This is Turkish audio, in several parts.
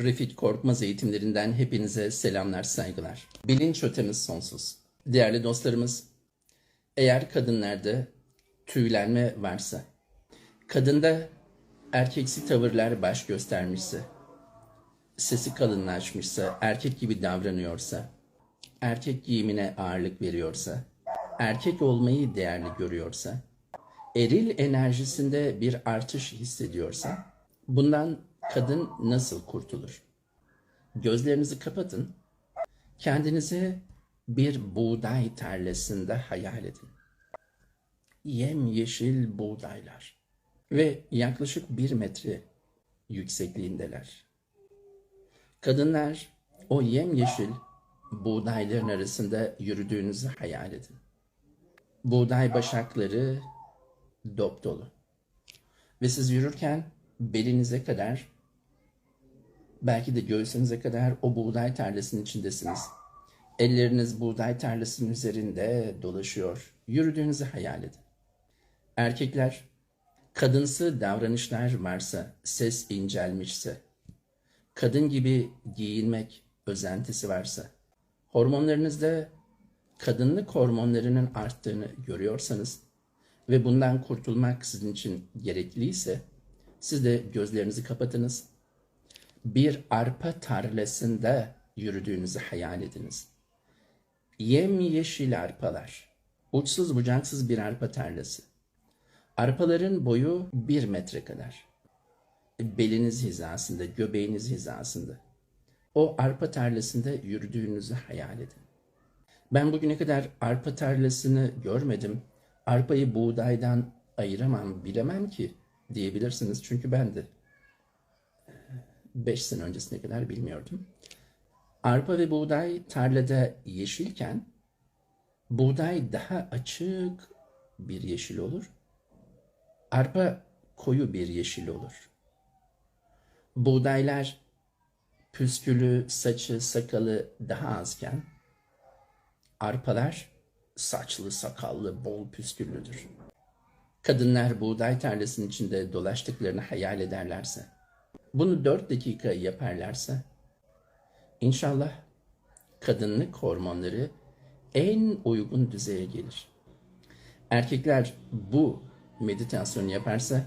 Refik Korkmaz eğitimlerinden hepinize selamlar, saygılar. Bilinç ötemiz sonsuz. Değerli dostlarımız, eğer kadınlarda tüylenme varsa, kadında erkeksi tavırlar baş göstermişse, sesi kalınlaşmışsa, erkek gibi davranıyorsa, erkek giyimine ağırlık veriyorsa, erkek olmayı değerli görüyorsa, eril enerjisinde bir artış hissediyorsa, bundan kadın nasıl kurtulur? Gözlerinizi kapatın, kendinizi bir buğday tarlasında hayal edin. Yemyeşil buğdaylar ve yaklaşık bir metre yüksekliğindeler. Kadınlar o yemyeşil buğdayların arasında yürüdüğünüzü hayal edin. Buğday başakları dop dolu. Ve siz yürürken belinize kadar belki de göğsünüze kadar o buğday tarlasının içindesiniz. Elleriniz buğday tarlasının üzerinde dolaşıyor. Yürüdüğünüzü hayal edin. Erkekler kadınsı davranışlar varsa, ses incelmişse, kadın gibi giyinmek özentisi varsa, hormonlarınızda kadınlık hormonlarının arttığını görüyorsanız ve bundan kurtulmak sizin için gerekliyse siz de gözlerinizi kapatınız. Bir arpa tarlasında yürüdüğünüzü hayal ediniz. Yemyeşil arpalar, uçsuz bucaksız bir arpa tarlası. Arpaların boyu bir metre kadar. Beliniz hizasında, göbeğiniz hizasında. O arpa tarlasında yürüdüğünüzü hayal edin. Ben bugüne kadar arpa tarlasını görmedim. Arpayı buğdaydan ayıramam, bilemem ki diyebilirsiniz. Çünkü ben de 5 sene öncesine kadar bilmiyordum. Arpa ve buğday tarlada yeşilken buğday daha açık bir yeşil olur. Arpa koyu bir yeşil olur. Buğdaylar püskülü, saçı, sakalı daha azken arpalar saçlı, sakallı, bol püsküllüdür. Kadınlar buğday tarlasının içinde dolaştıklarını hayal ederlerse, bunu dört dakika yaparlarsa, inşallah kadınlık hormonları en uygun düzeye gelir. Erkekler bu meditasyonu yaparsa,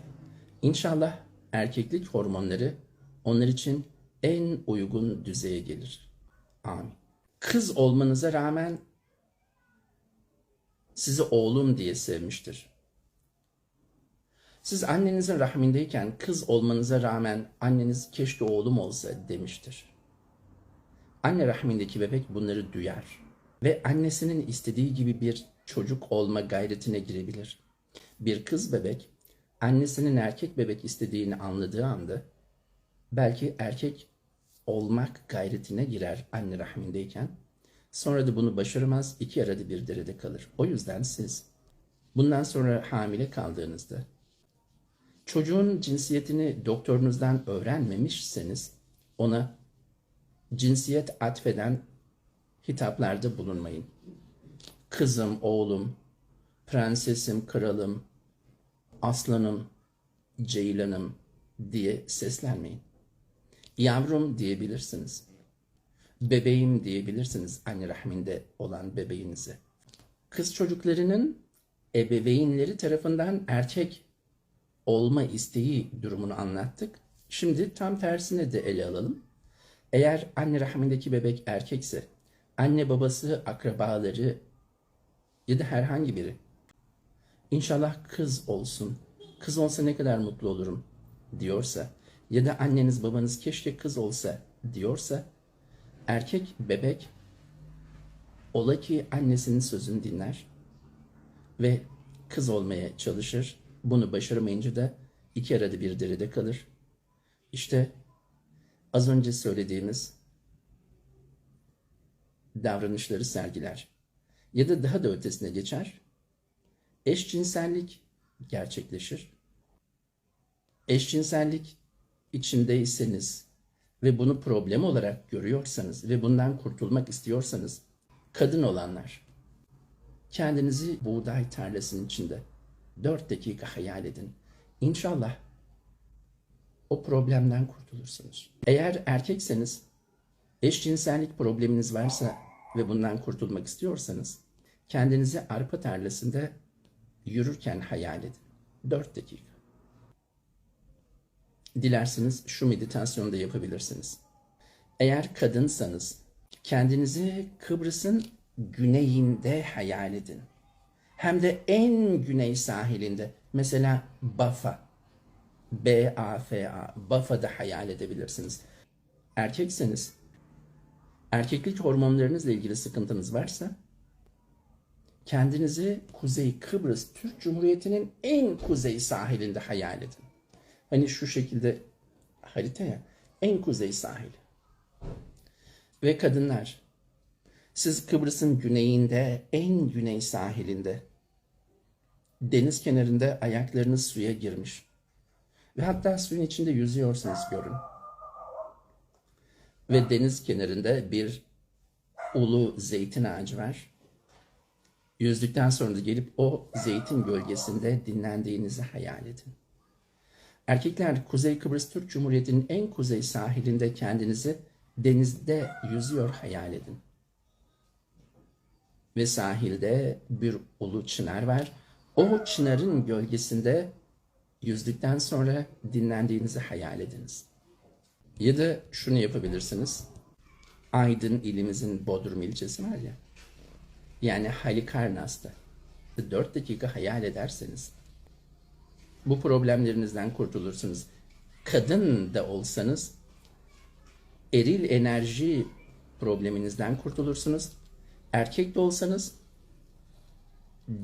inşallah erkeklik hormonları onlar için en uygun düzeye gelir. Amin. Kız olmanıza rağmen sizi oğlum diye sevmiştir. Siz annenizin rahmindeyken kız olmanıza rağmen anneniz keşke oğlum olsa demiştir. Anne rahmindeki bebek bunları duyar ve annesinin istediği gibi bir çocuk olma gayretine girebilir. Bir kız bebek annesinin erkek bebek istediğini anladığı anda belki erkek olmak gayretine girer anne rahmindeyken. Sonra da bunu başaramaz, iki arada bir derede kalır. O yüzden siz bundan sonra hamile kaldığınızda çocuğun cinsiyetini doktorunuzdan öğrenmemişseniz ona cinsiyet atfeden hitaplarda bulunmayın. Kızım, oğlum, prensesim, kralım, aslanım, ceylanım diye seslenmeyin. Yavrum diyebilirsiniz. Bebeğim diyebilirsiniz anne rahminde olan bebeğinize. Kız çocuklarının ebeveynleri tarafından erkek olma isteği durumunu anlattık. Şimdi tam tersine de ele alalım. Eğer anne rahmindeki bebek erkekse, anne babası, akrabaları ya da herhangi biri İnşallah kız olsun, kız olsa ne kadar mutlu olurum diyorsa ya da anneniz babanız keşke kız olsa diyorsa erkek bebek ola ki annesinin sözünü dinler ve kız olmaya çalışır. Bunu başaramayınca da iki arada bir derede kalır. İşte az önce söylediğimiz davranışları sergiler. Ya da daha da ötesine geçer. Eşcinsellik gerçekleşir. Eşcinsellik içindeyseniz ve bunu problem olarak görüyorsanız ve bundan kurtulmak istiyorsanız kadın olanlar kendinizi buğday tarlasının içinde 4 dakika hayal edin. İnşallah o problemden kurtulursunuz. Eğer erkekseniz eşcinsellik probleminiz varsa ve bundan kurtulmak istiyorsanız kendinizi arpa tarlasında yürürken hayal edin. 4 dakika. Dilerseniz şu meditasyonu da yapabilirsiniz. Eğer kadınsanız kendinizi Kıbrıs'ın güneyinde hayal edin. Hem de en güney sahilinde. Mesela Bafa. B-A-F-A. Bafa'da hayal edebilirsiniz. Erkekseniz, erkeklik hormonlarınızla ilgili sıkıntınız varsa, kendinizi Kuzey Kıbrıs Türk Cumhuriyeti'nin en kuzey sahilinde hayal edin. Hani şu şekilde haritaya en kuzey sahili. Ve kadınlar, siz Kıbrıs'ın güneyinde, en güney sahilinde, deniz kenarında ayaklarınız suya girmiş ve hatta suyun içinde yüzüyorsanız görün. Ve deniz kenarında bir ulu zeytin ağacı var. Yüzdükten sonra da gelip o zeytin gölgesinde dinlendiğinizi hayal edin. Erkekler Kuzey Kıbrıs Türk Cumhuriyeti'nin en kuzey sahilinde kendinizi denizde yüzüyor hayal edin. Ve sahilde bir ulu çınar var. O çınarın gölgesinde yüzdükten sonra dinlendiğinizi hayal ediniz. Ya da şunu yapabilirsiniz. Aydın ilimizin Bodrum ilçesi var ya. Yani Halikarnas'ta. 4 dakika hayal ederseniz bu problemlerinizden kurtulursunuz. Kadın da olsanız eril enerji probleminizden kurtulursunuz. Erkek de olsanız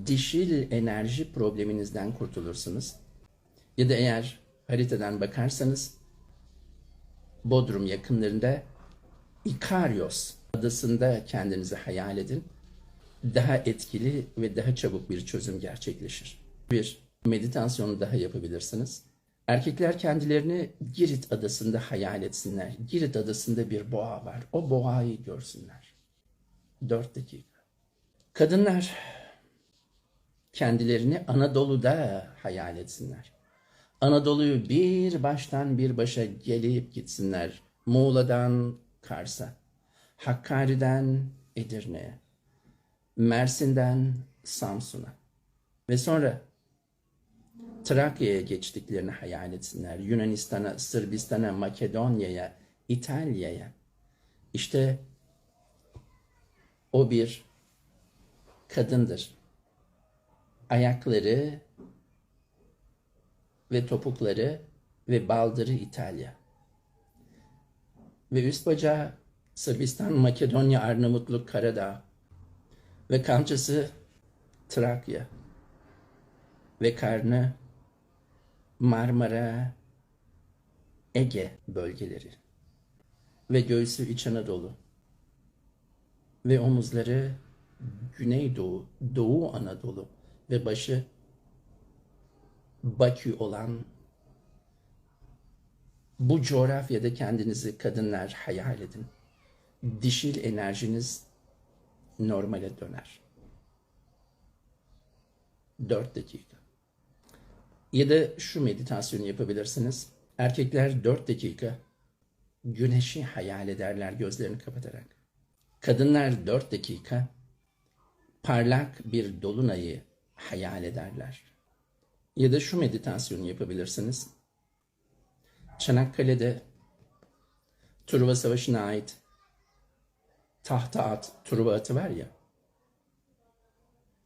dişil enerji probleminizden kurtulursunuz. Ya da eğer haritadan bakarsanız Bodrum yakınlarında Ikarios adasında kendinizi hayal edin. Daha etkili ve daha çabuk bir çözüm gerçekleşir. Bir meditasyonu daha yapabilirsiniz. Erkekler kendilerini Girit adasında hayal etsinler. Girit adasında bir boğa var. O boğayı görsünler. 4 dakika. Kadınlar kendilerini Anadolu'da hayal etsinler. Anadolu'yu bir baştan bir başa gelip gitsinler. Muğla'dan Kars'a, Hakkari'den Edirne'ye, Mersin'den Samsun'a ve sonra Trakya'ya geçtiklerini hayal etsinler. Yunanistan'a, Sırbistan'a, Makedonya'ya, İtalya'ya. İşte o bir kadındır. Ayakları ve topukları ve baldırı İtalya. Ve üst bacağı Sırbistan, Makedonya, Arnavutluk, Karadağ. Ve kamçısı Trakya. Ve karnı Marmara, Ege bölgeleri. Ve göğsü İç Anadolu. Ve omuzları Güneydoğu, Doğu Anadolu ve başı Bakü olan bu coğrafyada kendinizi kadınlar hayal edin. Dişil enerjiniz normale döner. 4 dakika. Ya da şu meditasyonu yapabilirsiniz. Erkekler 4 dakika güneşi hayal ederler gözlerini kapatarak. Kadınlar 4 dakika parlak bir dolunayı hayal ederler. Ya da şu meditasyonu yapabilirsiniz. Çanakkale'de Truva Savaşı'na ait tahta at, Truva atı var ya.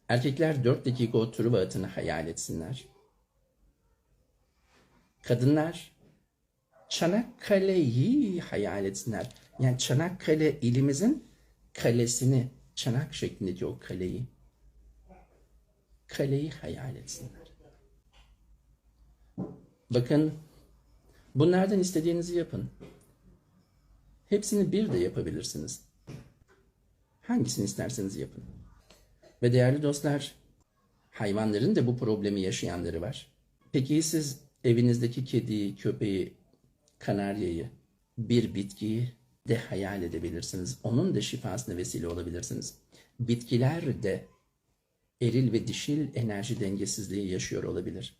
Erkekler 4 dakika o Truva atını hayal etsinler. Kadınlar Çanakkale'yi hayal etsinler. Yani Çanakkale ilimizin kalesini, çanak şeklindeki o kaleyi, kaleyi hayal etsinler. Bakın, bunlardan istediğinizi yapın. Hepsini bir de yapabilirsiniz. Hangisini isterseniz yapın. Ve değerli dostlar, hayvanların da bu problemi yaşayanları var. Peki siz evinizdeki kediyi, köpeği, kanaryayı, bir bitkiyi de hayal edebilirsiniz. Onun da şifasına vesile olabilirsiniz. Bitkiler de eril ve dişil enerji dengesizliği yaşıyor olabilir.